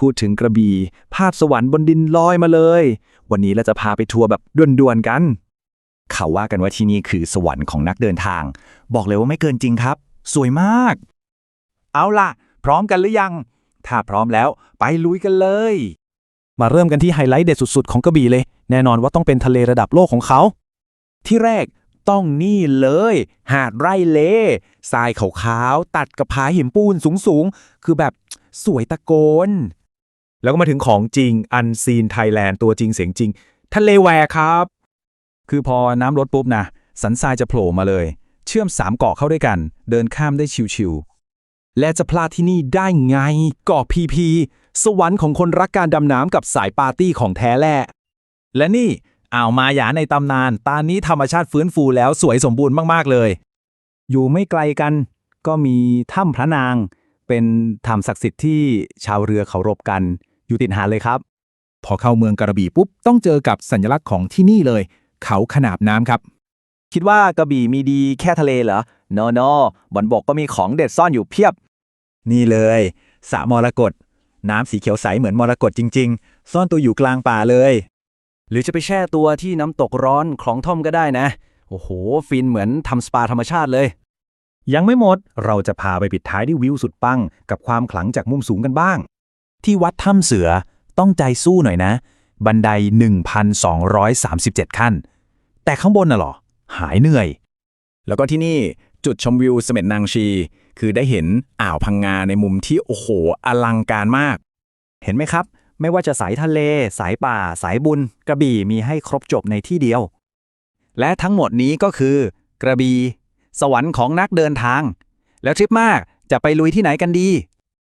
พูดถึงกระบี่ ภาพสวรรค์บนดินลอยมาเลย วันนี้เราจะพาไปทัวร์แบบด่วนๆกัน เขาว่ากันว่าที่นี่คือสวรรค์ของนักเดินทาง บอกเลยว่าไม่เกินจริงครับ สวยมาก เอาล่ะ พร้อมกันหรือยัง ถ้าพร้อมแล้วไปลุยกันเลย มาเริ่มกันที่ไฮไลท์เด็ดสุดๆ ของกระบี่เลย แน่นอนว่าต้องเป็นทะเลระดับโลกของเขา ที่แรกต้องนี่เลย หาดไร่เลทรายขาวๆตัดกับผาหินปูนสูงๆ คือแบบสวยตะโกน แล้วก็มาถึงของจริงอันซีนไทยแลนด์ตัวจริงเสียงจริง ทะเลแหวครับ คือพอน้ำลดปุ๊บนะ สันทรายจะโผล่มาเลย เชื่อมสามเกาะเข้าด้วยกัน เดินข้ามได้ชิวๆและจะพลาดที่นี่ได้ไงเกาะพีพี สวรรค์ของคนรักการดำน้ำกับสายปาร์ตี้ของแท้แหละและนี่อ่าวมาหยาในตำนานตอนนี้ธรรมชาติฟื้นฟูแล้วสวยสมบูรณ์มากๆเลย อยู่ไม่ไกลกัน ก็มีถ้ำพระนาง เป็นถ้ำศักดิ์สิทธิ์ที่ชาวเรือเคารพกัน อยู่ติดหาดเลยครับ พอเข้าเมืองกระบี่ปุ๊บ ต้องเจอกับสัญลักษณ์ของที่นี่เลย เขาขนาบน้ำครับ คิดว่ากระบี่มีดีแค่ทะเลเหรอ โนโนบนบกก็มีของเด็ดซ่อนอยู่เพียบ นี่เลยสระมรกตน้ำสีเขียวใสเหมือนมรกตจริง ๆ ซ่อนตัวอยู่กลางป่าเลย หรือจะไปแช่ตัวที่น้ำตกร้อนคลองท่อมก็ได้นะ โอ้โห ฟินเหมือนทำสปาธรรมชาติเลย ยังไม่หมด เราจะพาไปปิดท้ายที่วิวสุดปัง กับความขลังจากมุมสูงกันบ้าง ที่วัดถ้ำเสือต้องใจสู้หน่อยนะ บันได 1,237 ขั้น แต่ข้างบนน่ะหรอ หายเหนื่อย แล้วก็ที่นี่จุดชมวิวเสม็ดนางชี คือได้เห็นอ่าวพังงาในมุมที่ โอ้โห อลังการมาก เห็นไหมครับ ไม่ว่าจะสายทะเล สายป่า สายบุญ กระบี่มีให้ครบจบในที่เดียว และทั้งหมดนี้ก็คือ กระบี่สวรรค์ของนักเดินทาง แล้วทริปมากจะไปลุยที่ไหนกันดี